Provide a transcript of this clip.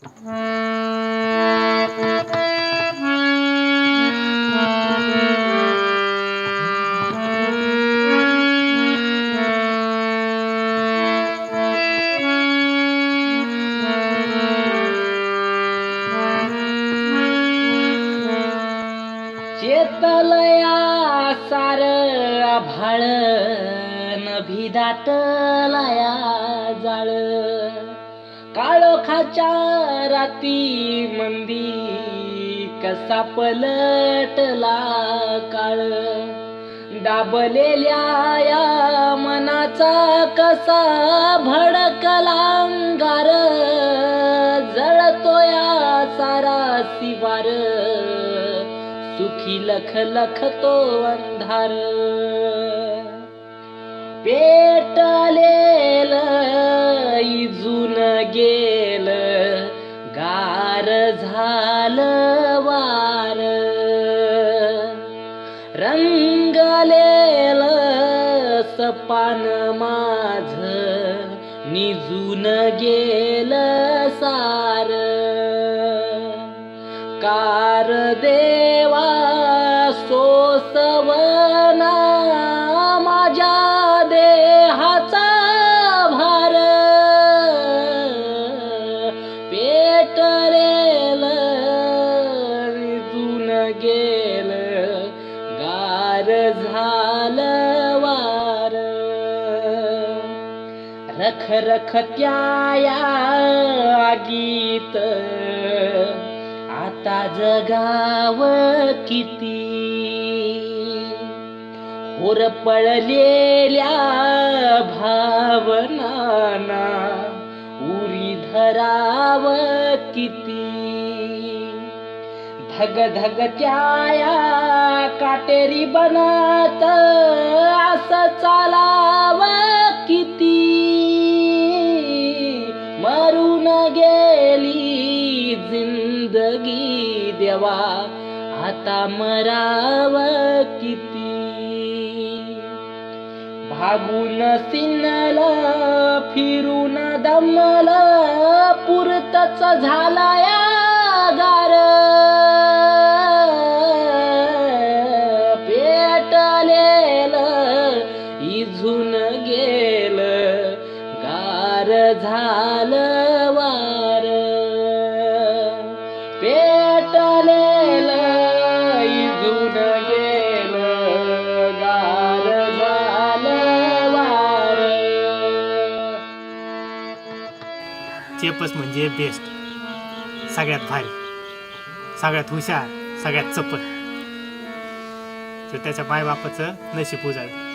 चेतलया सार आभाळ न दाटलया काळोखाच्या राती मंदी कसा पलटला काळ. दाबलेल्या या मनाचा कसा भडकला अंगार. जळतो या सारा शिवार. सुखी लख लख तो अंधार. पे झालं वार. रंगलेल सपान माझ निजून गेल सार. कार देवा सोसवना विजून गार झालं वार. रख रख त्या गीत आता जगाव किती? होर पळलेल्या भावनाना उरी धराव किती? धग धग त्या काटेरी बनत असं चालाव किती? मरून गेली जिंदगी देवा आता मराव किती? भागून सिनल फिरून दमल पुरतच झालाया या वार झालं वार. पेटलेल इजून गेलं गार झालं वार. चेपस म्हणजे बेस्ट सगळ्यात भारी सगळ्यात हुशार सगळ्यात चपल तर त्याच्या मायबापाचं नशीब उजाळलं.